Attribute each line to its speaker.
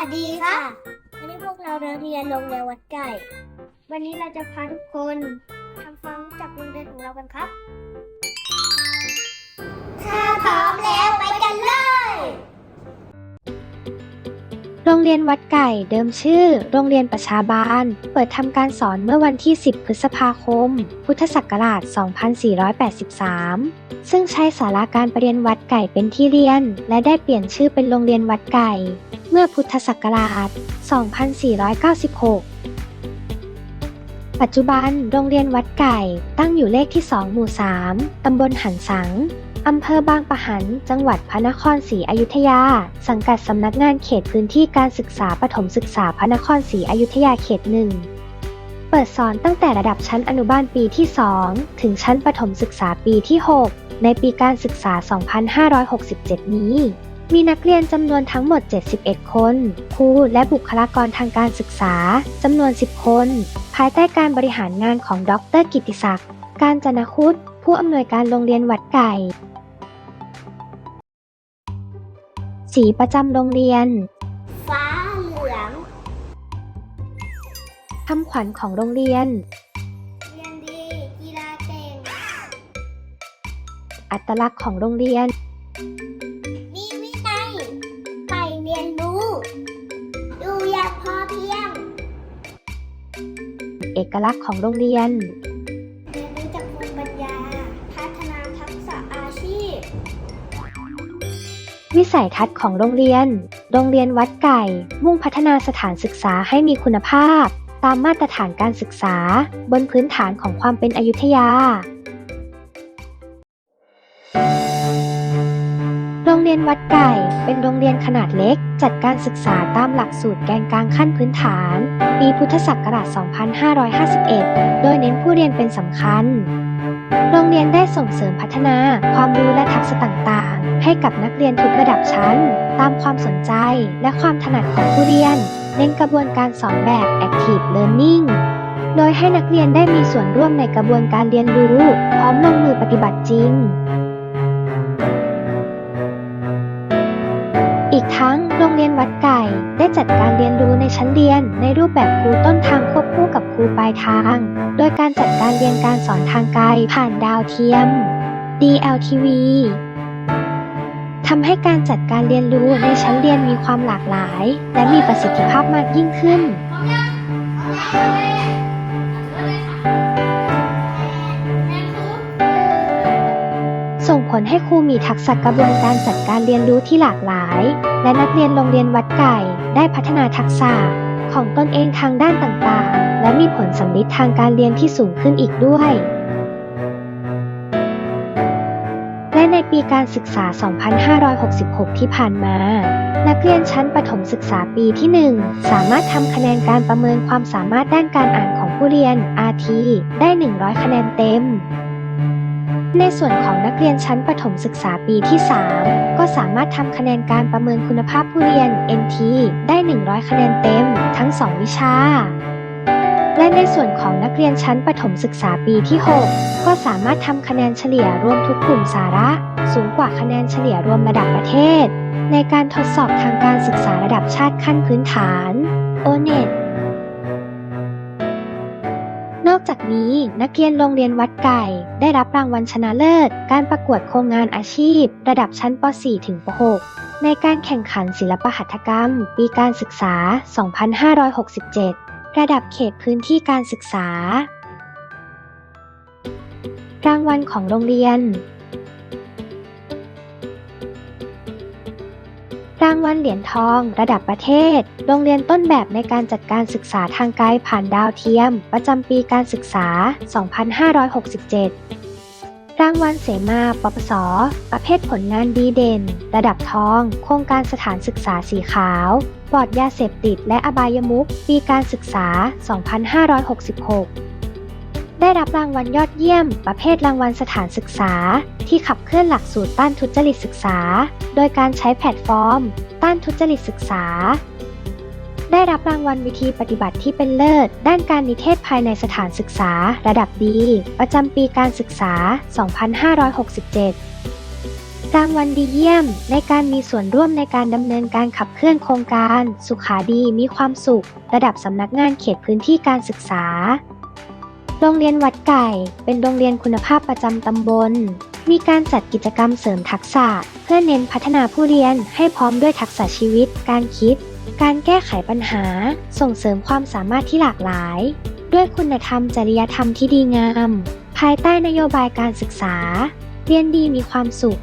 Speaker 1: วัสดีค่ะ วันนี้พวกเราเรียนโรงเรียนวัดไก่ วันนี้เราจะพาทุกคนทำความรู้จักโรงเรียนของเรากันครับ
Speaker 2: โรงเรียนวัดไก่เดิมชื่อ โรงเรียนประชาบาล เปิดทำการสอนเมื่อวันที่ 10 พฤษภาคม พุทธศักราช 2483 ซึ่งใช้สาราการประเรียนวัดไก่เป็นที่เรียน และได้เปลี่ยนชื่อเป็นโรงเรียนวัดไก่ เมื่อพุทธศักราช 2496ปัจจุบันโรงเรียนวัดไก่ตั้งอยู่เลขที่ 2 หมู่ 3 ตำบลหันสัง อำเภอบางปะหัน จังหวัดพระนครศรีอยุธยา สังกัดสำนักงานเขตพื้นที่การศึกษาปฐมศึกษาพระนครศรีอยุธยาเขตหนึ่ง เปิดสอนตั้งแต่ระดับชั้นอนุบาลปีที่ 2 ถึงชั้นประถมศึกษาปีที่ 6 ในปีการศึกษา 2567 นี้ มีนักเรียนจำนวนทั้งหมด 71 คน ครูและบุคลากรทางการศึกษาจำนวน 10 คน ภายใต้การบริหารงานของดร กิติศักดิ์ การจนคุตผู้อำนวยการโรงเรียนวัดไก่ สีประจำโรงเรียน
Speaker 1: ฟ้าเหลือง
Speaker 2: คำขวัญของโรงเรียน
Speaker 1: เรียนดี กีฬาเก่ง
Speaker 2: อัตลักษณ์ของโรงเรียน
Speaker 1: มีวินัยไปเรียนรู้ ดูอย่างพอเพียง
Speaker 2: เอกลักษณ์ของโรงเรียน วิสัยทัศน์ของโรงเรียน โรงเรียนวัดไก่ มุ่งพัฒนาสถานศึกษาให้มีคุณภาพ ตามมาตรฐานการศึกษา บนพื้นฐานของความเป็นอยุธยา โรงเรียนวัดไก่ เป็นโรงเรียนขนาดเล็ก จัดการศึกษาตามหลักสูตรแกนกลางขั้นพื้นฐาน ปีพุทธศักราช 2551 โดยเน้นผู้เรียนเป็นสำคัญ โรงเรียนได้ส่งเสริมพัฒนาความรู้และทักษะต่างๆ ให้กับนักเรียนทุกระดับชั้น ตามความสนใจและความถนัดของผู้เรียน เน้นกระบวนการสอนแบบ Active Learning โดยให้นักเรียนได้มีส่วนร่วมในกระบวนการเรียนรู้ พร้อมลงมือปฏิบัติจริง อีกทั้งโรงเรียนวัดไก่ได้จัดการเรียนรู้ในชั้นเรียนในรูปแบบครูต้นทางคว ครูปลายทาง โดยการจัดการเรียนการสอนทางไกลผ่านดาวเทียม DLTV ทำให้การจัดการเรียนรู้ในชั้นเรียนมีความหลากหลาย และมีประสิทธิภาพมากยิ่งขึ้น ส่งผลให้ครูมีทักษะกระบวนการจัดการเรียนรู้ที่หลากหลาย และนักเรียนโรงเรียนวัดไก่ได้พัฒนาทักษะ ของตนเองทางด้านต่างๆ และมีผลสำลิดทางการเรียนที่สูงขึ้นอีกด้วย และในปีการศึกษา 2566 ที่ผ่านมา นักเรียนชั้นประถมศึกษาปีที่ 1 สามารถทำคะแนนการประเมินความสามารถด้านการอ่านของผู้เรียน RT ได้ 100 คะแนนเต็มในส่วนของนักเรียนชั้นประถมศึกษาปีที่ 3 สามารถทำคะแนนการประเมินคุณภาพผู้เรียน NT ได้ 100 คะแนนเต็ม ทั้ง 2 วิชา และในส่วนของนักเรียนชั้นประถมศึกษาปีที่ 6 ก็สามารถทำคะแนนเฉลี่ยรวมทุกกลุ่มสาระ สูงกว่าคะแนนเฉลี่ยรวมระดับประเทศ ในการทดสอบทางการศึกษาระดับชาติขั้นพื้นฐาน ONET นอกจากนี้นักเรียนโรงเรียนวัดไก่ ได้รับรางวัลชนะเลิศ การประกวดโครงงานอาชีพ ระดับชั้นป .4 ถึงป .6 ในการแข่งขันศิลปหัตถกรรม ปีการศึกษา 2567 ระดับเขตพื้นที่การศึกษา รางวัลของโรงเรียน รางวัลเหรียญทอง ระดับประเทศ โรงเรียนต้นแบบในการจัดการศึกษาทางไกลผ่านดาวเทียม ประจำปีการศึกษา 2567 รางวัลเสมา ปปส ประเภทผลงานดีเด่น ระดับทอง โครงการสถานศึกษาสีขาวปลอดยาเสพติดและอบายมุขปีการศึกษา 2566 ได้รับรางวัลยอดเยี่ยม ประเภทรางวัลสถานศึกษา ที่ขับเคลื่อนหลักสูตรต้านทุจริตศึกษา โดยการใช้แพลตฟอร์ม ต้านทุจริตศึกษา ได้รับรางวัลวิธีปฏิบัติที่เป็นเลิศ ด้านการนิเทศภายในสถานศึกษา ระดับดีประจำปีการศึกษา 2567รางวัลดีเยี่ยม ในการมีส่วนร่วมในการดำเนินการขับเคลื่อนโครงการ สุขาดีมีความสุข ระดับสำนักงานเขตพื้นที่การศึกษา โรงเรียนวัดไก่ เป็นโรงเรียนคุณภาพประจำตำบล มีการจัดกิจกรรมเสริมทักษะ เพื่อเน้นพัฒนาผู้เรียนให้พร้อมด้วยทักษะชีวิต การคิด การแก้ไขปัญหา ส่งเสริมความสามารถที่หลากหลาย ด้วยคุณธรรมจริยธรรมที่ดีงาม ภายใต้นโยบายการศึกษา เรียนดีมีความสุข